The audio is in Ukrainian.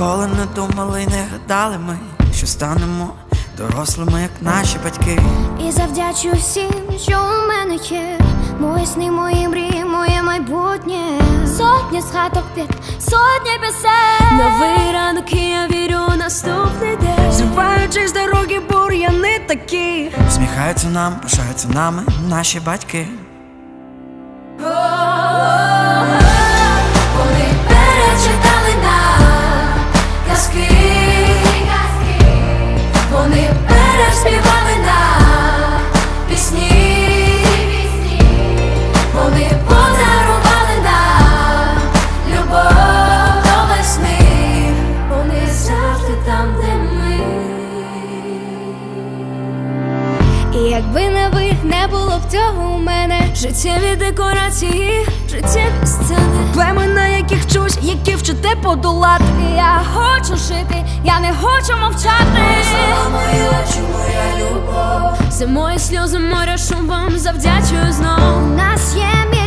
не думали, й не гадали ми, що станемо дорослими, як наші батьки. І завдячую всім, що у мене є. Мої сни, мої мрії, моє майбутнє. Сотні згадок під сотні пісень. Новий ранок, і я вірю у наступний день. Зриваючись з дороги, бур'яни такі. Сміхаються нам, пишаються нами наші батьки. Переспівали нам пісні, вони подарували нам любов до весни, вони завжди там, де ми. І якби не ви, не було б цього у мене. Життєві декорації, життєві сцени. Проблеми, на яких чусь, які вчите подолати. Я хочу жити, я не хочу мовчати. Це мої сльози, море шум вам завдячую У знов. нас є мільярди